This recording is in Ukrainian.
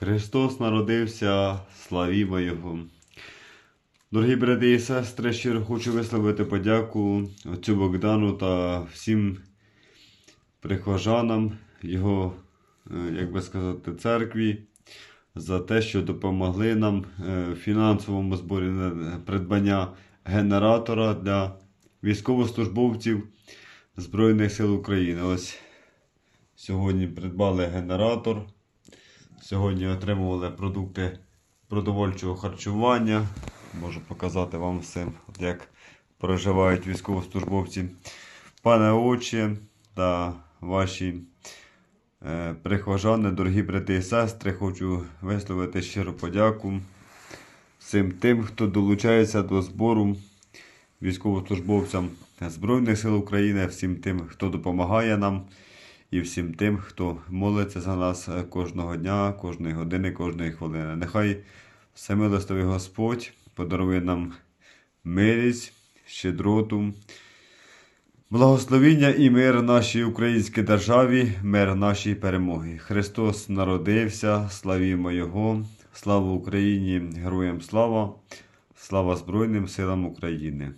Христос народився, славімо Його. Дорогі брати і сестри, щиро хочу висловити подяку отцю Богдану та всім прихожанам його, е, як би сказати, церкві за те, що допомогли нам е, в фінансовому зборі придбання генератора для військовослужбовців Збройних сил України. Ось сьогодні придбали генератор. Сьогодні отримували продукти продовольчого харчування. Можу показати вам всім, як проживають військовослужбовці. Пане отче та ваші е, прихожани, дорогі брати і сестри, хочу висловити щиру подяку всім тим, хто долучається до збору військовослужбовцям Збройних сил України, всім тим, хто допомагає нам, і всім тим, хто молиться за нас е, кожного дня, кожної години, кожної хвилини. Нехай всемилостивий Господь подарує нам милість, щедроту, благословіння і мир нашій українській державі, мир нашій перемоги. Христос народився, славімо Його, слава Україні, героям слава, слава Збройним силам України.